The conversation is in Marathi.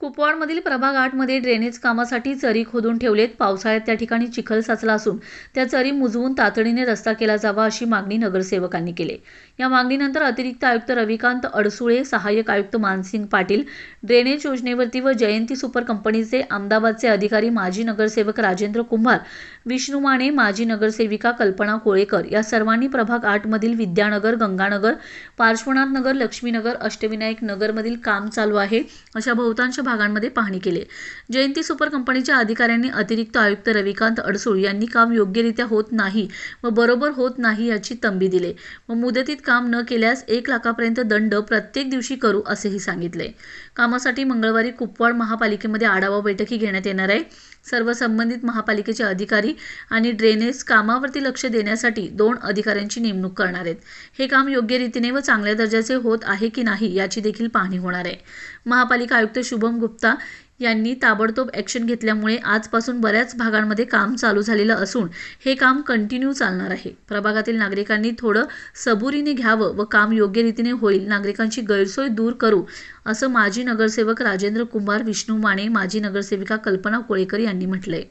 कुपवाडमधील प्रभाग आठमध्ये ड्रेनेज कामासाठी चरी खोदून ठेवलेत. पावसाळ्यात त्या ठिकाणी चिखल साचला असून त्या चरी मुजवून तातडीने रस्ता केला जावा अशी मागणी नगरसेवकांनी केली. या मागणीनंतर अतिरिक्त आयुक्त रविकांत अडसुळे सहाय्यक आयुक्त मानसिंग पाटील ड्रेनेज योजनेवरती व जयंती सुपर कंपनीचे अहमदाबादचे अधिकारी माजी नगरसेवक राजेंद्र कुंभार विष्णू माने माजी नगरसेविका कल्पना कोळेकर या सर्वांनी प्रभाग आठमधील विद्यानगर गंगानगर पार्श्वनाथ नगर लक्ष्मीनगर अष्टविनायक नगरमधील काम चालू आहे. अशा बहुतांश भागांमध्ये पाहणी केली. जयंती सुपर कंपनीच्या अधिकाऱ्यांनी अतिरिक्त आयुक्त रविकांत अडसूळ यांनी काम योग्यरित्या होत नाही व बरोबर होत नाही याची तंबी दिली. व मुदतीत काम न केल्यास एक लाखापर्यंत दंड प्रत्येक दिवशी करू असेही सांगितले. कामासाठी मंगळवारी कुपवाड महापालिकेमध्ये आढावा बैठकी घेण्यात येणार आहे. सर्व संबंधित महापालिकेचे अधिकारी आणि ड्रेनेज कामावरती लक्ष देण्यासाठी दोन अधिकाऱ्यांची नेमणूक करणार आहेत. हे काम योग्य रीतीने व चांगल्या दर्जाचे होत आहे की नाही याची देखील पाहणी होणार आहे. महापालिका आयुक्त शुभम गुप्ता यांनी ताबडतोब ॲक्शन घेतल्यामुळे आजपासून बऱ्याच भागांमध्ये काम चालू झालेलं असून हे काम कंटिन्यू चालणार आहे. प्रभागातील नागरिकांनी थोडं सबुरीने घ्यावं व काम योग्य रीतीने होईल नागरिकांची गैरसोय दूर करू असं माजी नगरसेवक राजेंद्र कुंभार विष्णू माने माजी नगरसेविका कल्पना कोळेकर यांनी म्हटलंय.